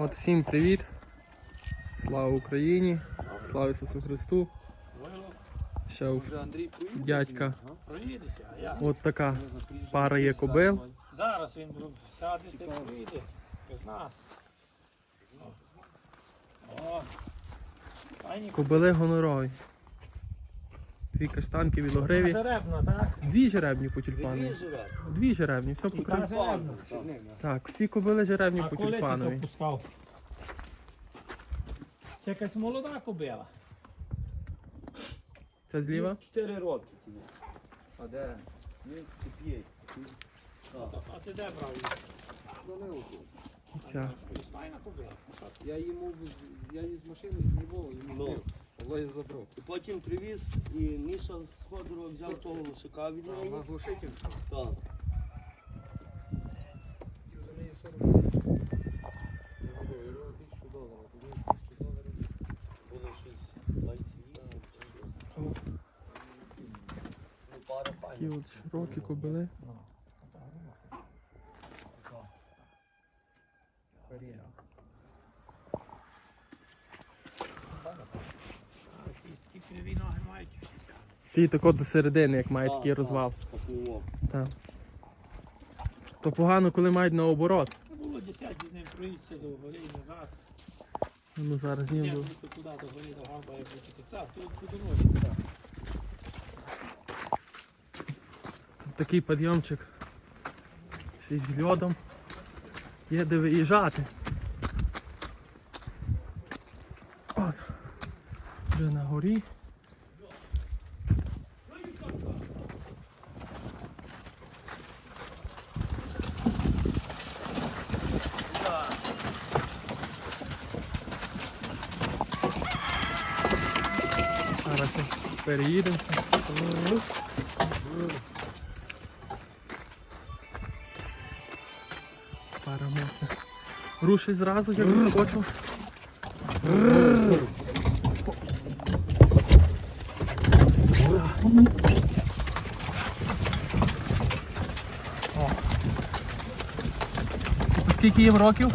От всім привіт. Слава Україні! Слава Ісусу Христу! Ще у дядька. От така пара є кобил. Зараз він сяде, ти приїде. Без нас. Кобили гонорові. Дві каштанки білогриві. жеребна, так? Дві жеребні по тюльпанові. Дві жеребні, все по та Так, всі кобили жеребні А по тюльпанові. пускав? Це якась молода кобила. Це зліва? 4 роки. А де? А ти де брав її? Данилку. Ця. Я я із машини знімав, йому Ну. забрав. І потім привіз, і Міша з Ходорова взяв того лошака від А неї. вона з лошиків. Так. За неї 40 гривень. Я говорю, я говорю, тисячу доларів. Тоді тисячу доларів. Було щось 28 чи щось. Ну, пара Такі пані. от широкі кобили. Ті Ті тако до середини, як Так, такий розвал. Так. То погано, коли мають наоборот. Було 10 з ним проїсться до гори і назад. Ну зараз Ні, туди до гори до гамба, як бути. Так, тут по дорозі. Так. Такий підйомчик. Ще з льодом. Є де виїжджати. От. Вже на горі. Зараз переїдемося. Пара моцна. Рушить зразу, як заскочив. Скільки їм років?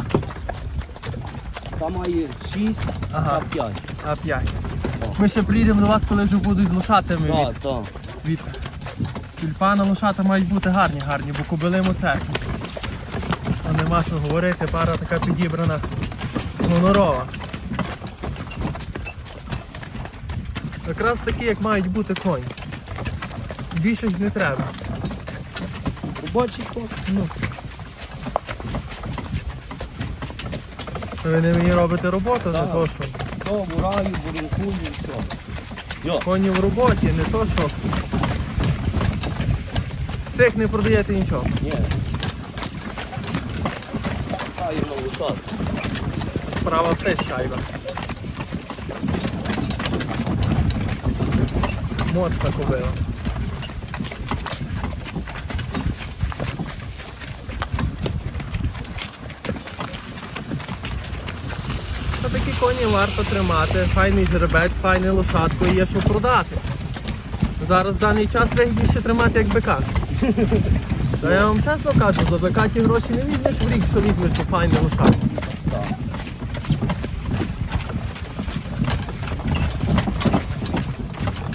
Там має 6 Ага. та 5. А 5. Ми ще приїдемо до вас, коли вже будуть з лошатами. Так, Від, так. від тюльпана лошата мають бути гарні, гарні, бо кобили моцетні. А нема що говорити, пара така підібрана гонорова. Якраз такі, як мають бути коні. Більше їх не треба. Робочий кот. Ну. Ви не мені робите роботу за те, що Все, бураю, і все. Йо. коні в роботі, не то, що з цих не продаєте нічого. Ні. Хай на лошад. Справа теж шайба. Моцна кобила. Та такі коні варто тримати. Файний жеребець, файне лошадко і є що продати. Зараз в даний час вигідніше тримати як бика. Та я вам чесно кажу, за бика ті гроші не візьмеш в рік, що візьмеш за файне лошадко.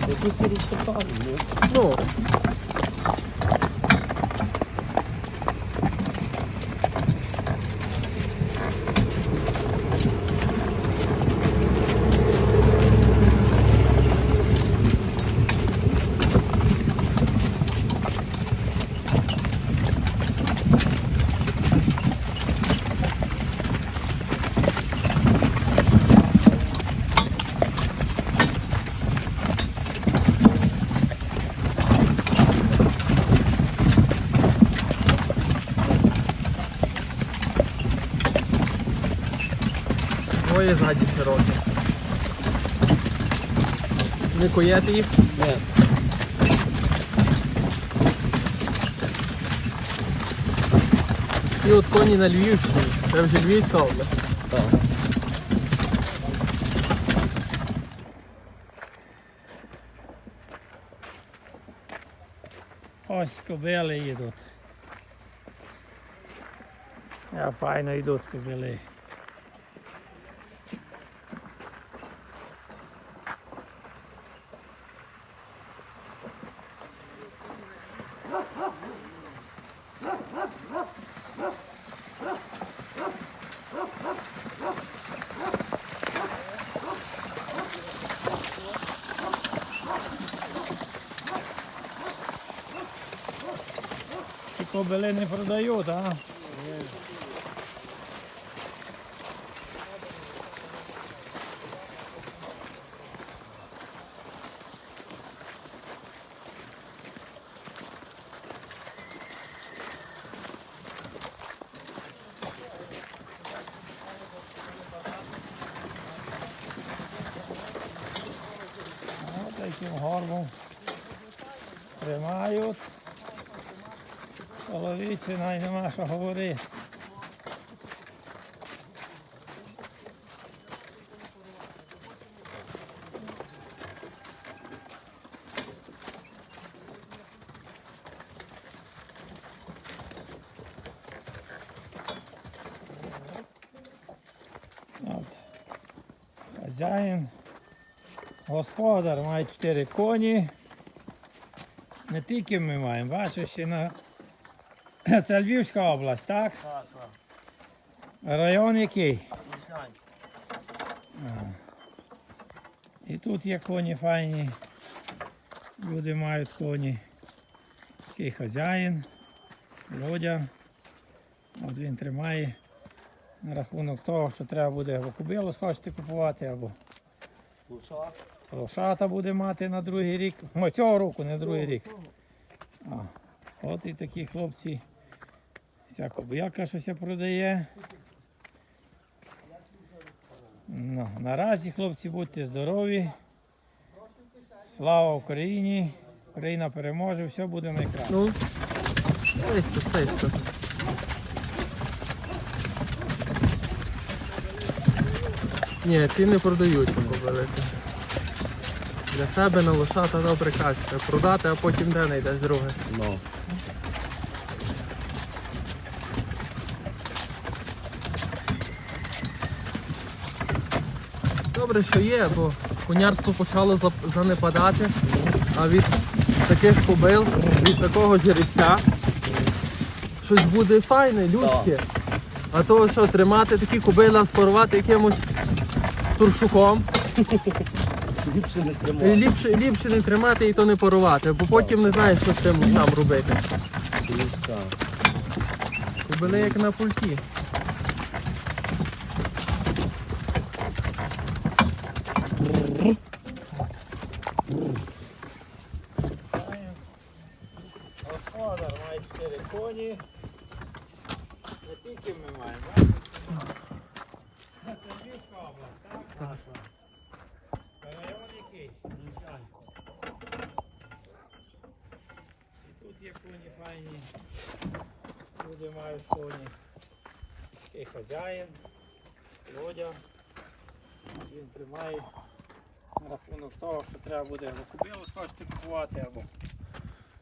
Якусь ну. Двоє ззаді широкі. Не коєте їх? Ні. І от коні на Львівщині. Це вже Львівська область. Так. Ось кобили їдуть. Я файно йдуть кобили. Кобили не продають, а? Ось таким горбом тримають. Чоловіче, най нема що говорити. От. Хазяїн, господар має чотири коні. Не тільки ми маємо, бачиш, ще на це Львівська область, так? Так, так. Район який? Ліснянський. І тут є коні файні. Люди мають коні. Такий хазяїн, Володя. От він тримає на рахунок того, що треба буде або кубилу схочете купувати, або лошата буде мати на другий рік. Ну, цього року, не другий рік. А, от і такі хлопці. Вся кобилка щось продає. Ну, наразі, хлопці, будьте здорові. Слава Україні! Україна переможе, все буде найкраще. Ну, близько, близько. Ні, ці не продаються побелити. Для себе на лошата добре кажете. Продати, а потім де знайдеш друге. Ну. Добре, що є, бо конярство почало занепадати, а від таких кобил, від такого жеребця, щось буде файне, людське. А то що, тримати такі кобили, а спарувати якимось туршуком, Ліпше не і тримав. ліпше, ліпше не тримати і то не парувати, бо потім не знаєш, що з тим сам робити. Кобили як на пульті. Господар має чотири коні. Не тільки ми маємо? Це Львівська область, так? Так. Район який? Ліснянський. І тут є коні файні. Люди мають коні. Такий хазяїн, Володя. Він тримає на рахунок того, що треба буде або кубилу схочете купувати, або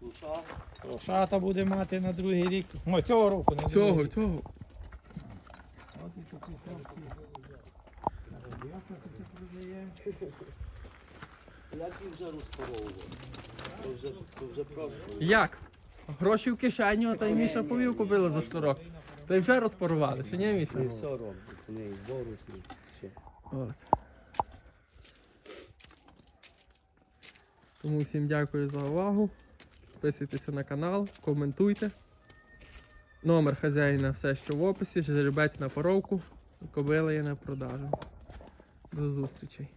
Луша. буде мати на другий рік. Ну, цього року, не Цього, другий. цього. От і такі. Як їх вже розпаровував? То вже, то вже просто. Як? Гроші в кишеню, а та й Міша повів купили за штурок. Та й вже розпарували, чи ні, Міша? Не все робить. У неї борус і все. От. Тому всім дякую за увагу. Підписуйтеся на канал, коментуйте. Номер хазяїна все, що в описі, жеребець на поровку, кобила є на продажу. До зустрічей.